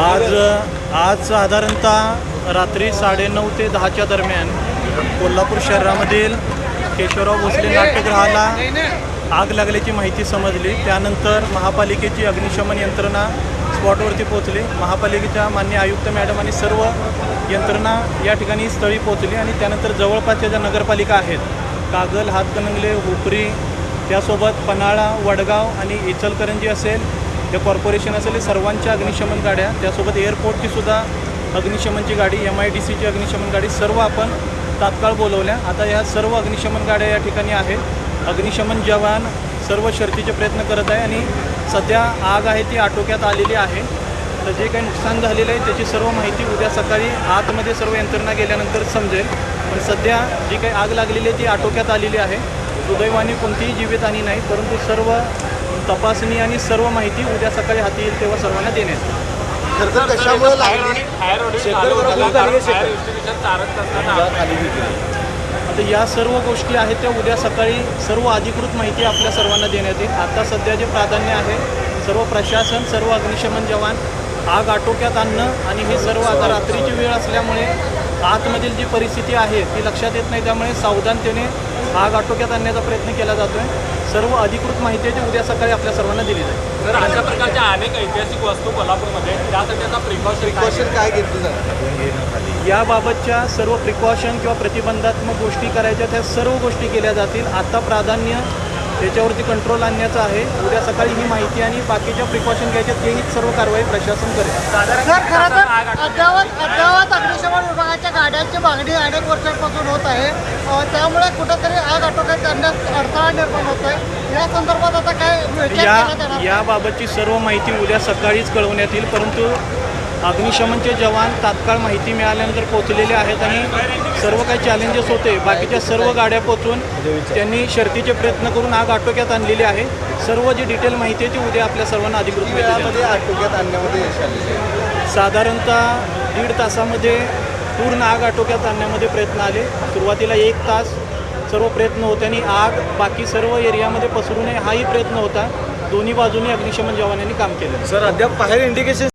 आज आज साधारणतः रात्री साडेनऊ ते दहाच्या दरम्यान कोल्हापूर शहरामधील केशवराव भोसले नाट्यगृहाला आग लागल्याची माहिती समजली. त्यानंतर महापालिकेची अग्निशमन यंत्रणा स्पॉटवरती पोहोचली. महापालिकेच्या मान्य आयुक्त मॅडम आणि सर्व यंत्रणा या ठिकाणी स्थळी पोहोचली आणि त्यानंतर जवळपासच्या ज्या नगरपालिका आहेत कागल हातकणंगले हुपरी त्यासोबत पन्हाळा वडगाव आणि इचलकरंजी असेल जे कॉर्पोरेशन असेल सर्वांच्या अग्निशमन गाड्या त्यासोबत एअरपोर्टची सुद्धा अग्निशमनची गाडी एम आय डी सीची अग्निशमन गाडी सर्व आपण तात्काळ बोलवल्या. आता या सर्व अग्निशमन गाड्या या ठिकाणी आहेत. अग्निशमन जवान सर्व शर्तीचे प्रयत्न करत आहे आणि सध्या आग आहे ती आटोक्यात आलेली आहे. तर जे काही नुकसान झालेलं आहे त्याची सर्व माहिती उद्या सकाळी आतमध्ये सर्व यंत्रणा गेल्यानंतर समजेल. पण सध्या जी काही आग लागलेली आहे ती आटोक्यात आलेली आहे. दुर्दैवाने कोणतीही जीवितहानी नाही परंतु सर्व तपासणी आणि सर्व माहिती उद्या सकाळी हाती येईल तेव्हा सर्वांना देण्यात येईल. खरं तर कशामुळे लागली? आता या सर्व गोष्टी आहेत त्या उद्या सकाळी सर्व अधिकृत माहिती आपल्या सर्वांना देण्यात येईल. आता सध्या जे प्राधान्य आहे सर्व प्रशासन सर्व अग्निशमन जवान आग आटोक्यात आणणं आणि हे सर्व आता रात्रीची वेळ असल्यामुळे आतमधील जी परिस्थिती आहे ती लक्षात येत नाही. त्यामुळे सावधानतेने आग आटोक्यात आणण्याचा प्रयत्न केला जातो आहे सर्व अधिकृत माहिती आहे ती उद्या सकाळी आपल्या सर्वांना दिली जाईल. तर अशा प्रकारच्या अनेक ऐतिहासिक वस्तू कोल्हापूरमध्ये त्यासाठी आता प्रिकॉशन क्वेश्चन काय घेतलं जातं? याबाबतच्या सर्व प्रिकॉशन किंवा प्रतिबंधात्मक गोष्टी करायच्या त्या सर्व गोष्टी केल्या जातील. आता प्राधान्य त्याच्यावरती कंट्रोल आणण्याचं आहे. उद्या सकाळी ही माहिती आणि बाकीच्या प्रिकॉशन घ्यायच्या तेही सर्व कारवाई प्रशासन करेल. गाड्यांची मागणी अनेक वर्षांपासून होत आहे. त्यामुळे कुठंतरी आग आटोक्यात आणण्यास अडथळा निर्माण होत आहे. या संदर्भात आता काय या याबाबतची सर्व माहिती उद्या सकाळीच कळवण्यात येईल. परंतु अग्निशमनचे जवान तात्काळ माहिती मिळाल्यानंतर पोहोचलेले आहेत आणि सर्व काही चॅलेंजेस होते. बाकीच्या सर्व गाड्या पोचून त्यांनी शर्तीचे प्रयत्न करून आग आटोक्यात आणलेली आहे. सर्व जी डिटेल माहिती आहे ती उद्या आपल्या सर्वांना अधिकृत आटोक्यात आणण्यामध्ये. साधारणतः दीड तासामध्ये पूर्ण आग आटोक्यात आणण्यामध्ये प्रयत्न आले. सुरुवातीला एक तास सर्व प्रयत्न होते आणि आग बाकी सर्व एरियामध्ये पसरू नये हाही प्रयत्न होता. दोन्ही बाजूनी अग्निशमन जवानांनी काम केलं. सर अद्याप बाहेर इंडिकेशन